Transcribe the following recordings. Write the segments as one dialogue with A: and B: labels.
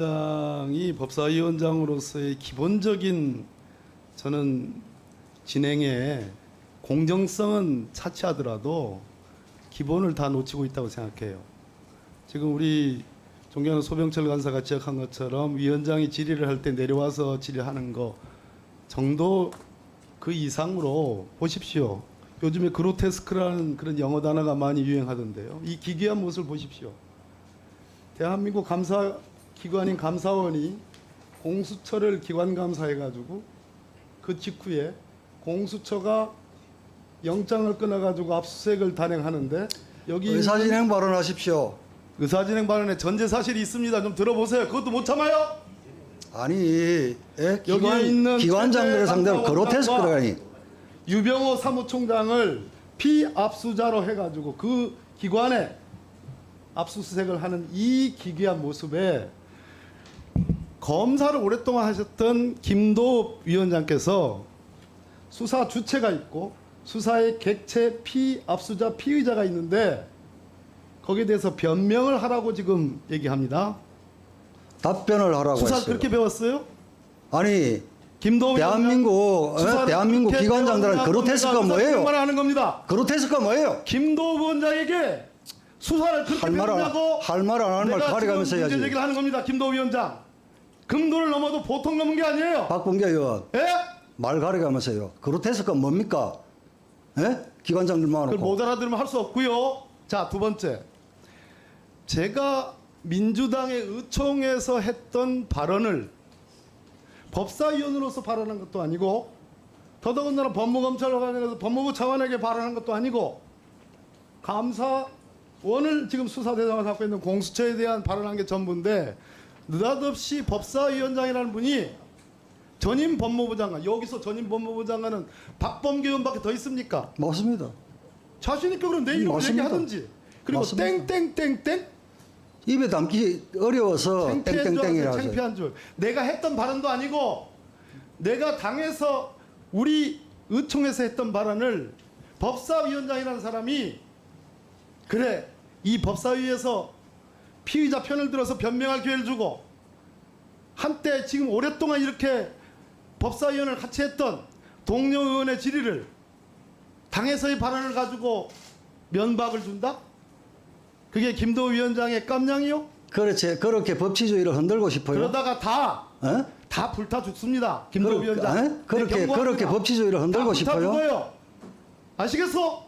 A: 위원장이 법사위원장으로서의 기본적인 저는 진행에 공정성은 차치하더라도 기본을 다 놓치고 있다고 생각해요. 지금 우리 존경하는 소병철 간사가 지적한 것처럼 위원장이 질의를 할 때 내려와서 질의하는 거 정도 그 이상으로 보십시오. 요즘에 그로테스크라는 그런 영어 단어가 많이 유행하던데요. 이 기괴한 모습을 보십시오. 대한민국 감사 기관인 감사원이 공수처를 기관 감사해가지고 그 직후에 공수처가 영장을 끊어가지고 압수수색을 단행하는데 여기
B: 의사진행 발언하십시오.
A: 의사진행 발언에 전제 사실이 있습니다. 좀 들어보세요. 그것도 못 참아요?
B: 아니, 예? 기관,
A: 있는
B: 기관장들을 상대로
A: 감사원장과
B: 그로테스크라니.
A: 유병호 사무총장을 피압수자로 해가지고 그 기관에 압수수색을 하는 이 기괴한 모습에 검사를 오랫동안 하셨던 김도읍 위원장께서 수사 주체가 있고 수사의 객체 피압수자 피의자가 있는데 거기에 대해서 변명을 하라고 지금 얘기합니다.
B: 답변을 하라고
A: 수사
B: 했어요.
A: 그렇게 배웠어요?
B: 아니,
A: 김도읍
B: 대한민국,
A: 위원장
B: 어? 대한민국 기관장들은
A: 그것을
B: 뭐예요?
A: 하는 겁니다.
B: 그로테스크가 뭐예요?
A: 김도읍 원장에게 수사를 그렇게
B: 할말 안-
A: 배우냐고
B: 할말안 하는 말
A: 내가
B: 가려가면서
A: 지금 문제
B: 해야지.
A: 제기를 하는 겁니다. 김도읍 위원장. 금도를 넘어도 보통 넘은 게 아니에요.
B: 박봉계 의원,
A: 예?
B: 말 가려가면서요. 그로테스크가 뭡니까? 예? 기관장들
A: 그걸
B: 모아놓고.
A: 못 알아들으면 할 수 없고요. 자, 두 번째. 제가 민주당의 의총에서 했던 발언을 법사위원으로서 발언한 것도 아니고 더더군다나 법무검찰과 관련해서 법무부 차관에게 발언한 것도 아니고 감사원을 지금 수사 대상을 갖고 있는 공수처에 대한 발언한 게 전부인데 느닷없이 법사위원장이라는 분이 전임 법무부 장관 여기서 전임 법무부 장관은 박범계 의원밖에 더 있습니까?
B: 맞습니다.
A: 자신 있게 그럼 내
B: 맞습니다.
A: 얘기하든지 그리고
B: 맞습니다.
A: 땡땡땡땡
B: 입에 담기 어려워서
A: 창피한 줄
B: 땡땡땡이라
A: 알았어요.
B: 하죠.
A: 창피한 줄 내가 했던 발언도 아니고 내가 당에서 우리 의총에서 했던 발언을 법사위원장이라는 사람이 그래 이 법사위에서 피의자 편을 들어서 변명할 기회를 주고 한때 지금 오랫동안 이렇게 법사위원을 같이 했던 동료 의원의 질의를 당에서의 발언을 가지고 면박을 준다? 그게 김도우 위원장의 깜냥이요?
B: 그렇지. 그렇게 법치주의를 흔들고 싶어요.
A: 그러다가 다,
B: 어?
A: 다 불타 죽습니다. 김도우
B: 그러-
A: 위원장.
B: 에?
A: 네,
B: 그렇게-
A: 경고합니다.
B: 그렇게 법치주의를 흔들고
A: 다 불타
B: 싶어요?
A: 죽어요. 아시겠어?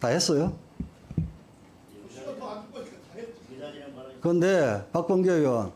B: 다 했어요. 그런데 박범계 의원